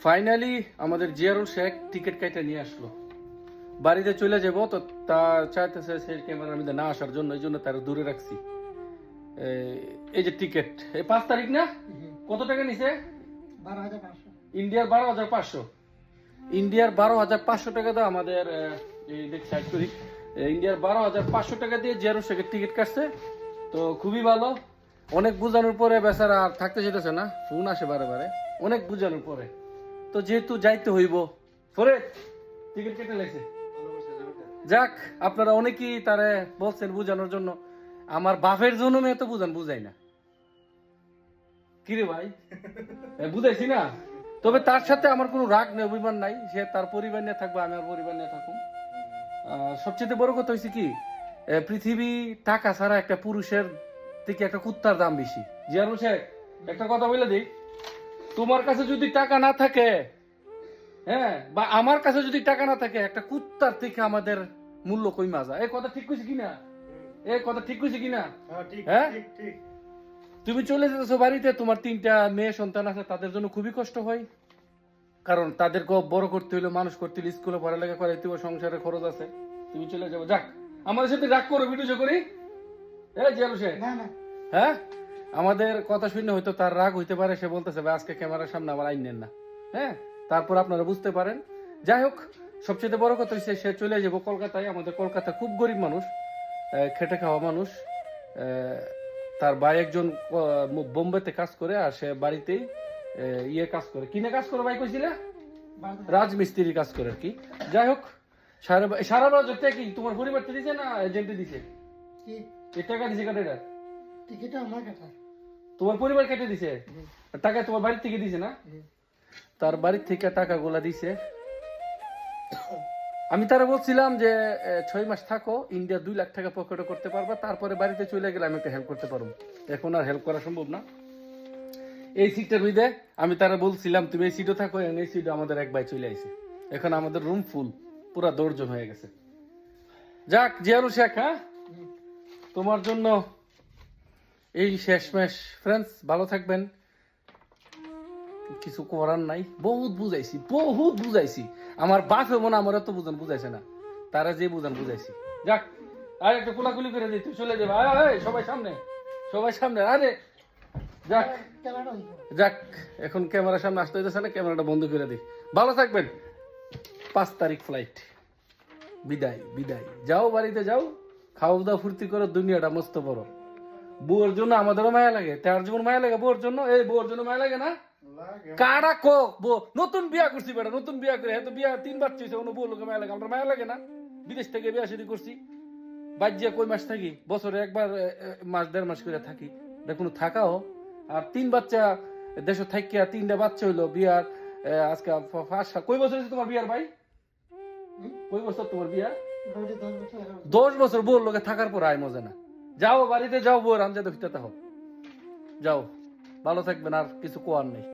Finally আমাদের Ziarul Sheikh ticket কেটে নিয়ে আসলো। বাড়িতে চলে যাব তো তা চাইতেছে সেই ক্যামেরার মধ্যে না আসার জন্য এই জন্য তারা দূরে রাখছি। এই- যে টিকিট এই পাঁচ তারিখ না? কত টাকা নিছে? ইন্ডিয়ার বারো হাজার পাঁচশো। ইন্ডিয়ার বারো হাজার পাঁচশো টাকা দাও আমাদের সাইড করি। ইন্ডিয়ার বারো হাজার পাঁচশো টাকা দিয়ে জিয়ারুল শেখের টিকিট কাটছে। তো খুবই ভালো। অনেক বুঝানোর পরে বেচারা আর থাকতে যেতেছে না। ফোন আসে বারে বারে। অনেক বুঝানোর পরে। তো যেহেতু যাইতে হইব। পরে টিকিট কেটে লাগছে যাক, আপনারা অনেকেই তারে বলছেন বুঝানোর জন্য। আমার বাপের জন্য মেয়ে তো বুঝান, বুঝাই না। কিরে ভাই? বুঝাইছি না? তবে তার সাথে আমার কোনো রাগ নেই, অভিমান নাই। সে তার পরিবার নিয়ে থাকব, আমি আমার পরিবার নিয়ে থাকুন সবচেয়ে বড় কথা হয়েছে কি পৃথিবী টাকা ছাড়া একটা পুরুষের থেকে একটা কুত্তার দাম বেশি। জিয়ারু শেখ, একটা কথা বলে দিই। তোমার কাছে যদি টাকা না থাকে হ্যাঁ বা আমার কাছে যদি টাকা না থাকে একটা কুত্তার থেকে আমাদের মূল্য কই মাজা? এই কথা ঠিক কইছি কিনা? এই কথা ঠিক কইছি কিনা? হ্যাঁ তুমি চলে যেতেছো বাড়িতে তোমার তিনটা মেয়ে সন্তান আছে তাদের জন্য খুবই কষ্ট হয়। কারণ তাদেরকে বড় করতে হইল মানুষ করতে হইলে স্কুলে পড়ালেখা করাইতে হবে সংসারের খরচ আছে। তুমি চলে যাব যাক আমাদের সাথে রাগ করো ভিডিও করি। এই জিয়ারু না না। হ্যাঁ? আমাদের কথা শুনে হয়তো তার রাগ হইতে পারে সে বলতেছে ভাই আজকে ক্যামেরার সামনে আমার আইন নেন না। হ্যাঁ? তারপর আপনারা বুঝতে পারেন। যাই হোক সবচেয়ে বড় কথা হচ্ছে সে চলে যাব কলকাতায়। আমাদের কলকাতা খুব গরিব মানুষ খেটে খাওয়া মানুষ। তার ভাই একজন বোম্বেতে কাজ করে আর সে বাড়িতেই ইয়ে কাজ করে। কিনে কাজ করে ভাই কইছিলে? রাজমিস্ত্রি কাজ করে আর কি। যাই হোক সারা সারা বাজার কি তোমার পরিবার দিছে না এজেন্টে দিছে? কি? এ টাকা দিছে কাটা? আমার কথা তোমার পরিবার কেটে দিছে? টাকা তোমার বাড়ি থেকে দিছে না? তার বাড়ির থেকে টাকা গোলা দিছে। আমি তারা বলছিলাম যে ছয় মাস থাকো ইন্ডিয়া দুই লাখ টাকা পকেটে করতে পারবা তারপরে বাড়িতে চলে গেলে আমি একটা হেল্প করতে পারব। এখন আর হেল্প করা সম্ভব না। এই সিটটার মধ্যে আমি তারা বলছিলাম তুমি এই সিটও থাকো এই সিটও আমাদের এক ভাই চলে আইছে। এখন আমাদের রুম ফুল পুরা দর্জন হয়ে গেছে। যাক জিয়ারু শেখ হ্যাঁ? তোমার জন্য এই শেষমেশ ফ্রেন্ডস ভালো থাকবেন। কিছু করার নাই। বহুত বুঝাইছি বহুত বুঝাইছি। আমার বাপ মনে আমার এত বুঝান, বুঝাইছে না। তারা যে বুঝান, বুঝাইছি। যাক আর একটা কোলাকুলি করে দিই তুই চলে যাবে। সবাই সামনে সবাই সামনে, আরে। যাক যাক, এখন ক্যামেরার সামনে আসতে হইতেছে না, ক্যামেরাটা বন্ধ করে দিই ভালো থাকবেন। পাঁচ তারিখ ফ্লাইট বিদায় বিদায়। যাও বাড়িতে যাও খাওয়া দাওয়া ফুর্তি করো, দুনিয়াটা মস্ত বড়। বউর জন্য আমাদেরও মায়া লাগে তার যেমন মায়া লাগে বউর জন্য? এই বউর জন্য মায়া লাগে না? কারা কো? বউ নতুন বিয়া করছি বেটা নতুন বিয়া করে হয়তো বিয়া তিন বাচ্চা হয়েছে অন্য বউ লোকে মায়া লাগে আমরা মায়া লাগে না। বিদেশ থেকে বিয়া শুরু করছি। বাজ্যা কই মাস থাকি? বছরে একবার মাস দেড় মাস করে থাকি। কোনো থাকাও আর তিন বাচ্চা দেশ থাকিয়া তিনটা বাচ্চা হইল বিয়ার আজকে ফার্স্ট কই বছর হয়েছে তোমার বিয়ার ভাই? কই বছর তোমার বিয়া দশ বছর এগারো দশ বছর বউর লোকে থাকার পর আয় মজা না। যাও বাড়িতে যাও বউর আমজাদ দেখতে যাও যাও ভালো থাকবেন আর কিছু কোয়ার নেই।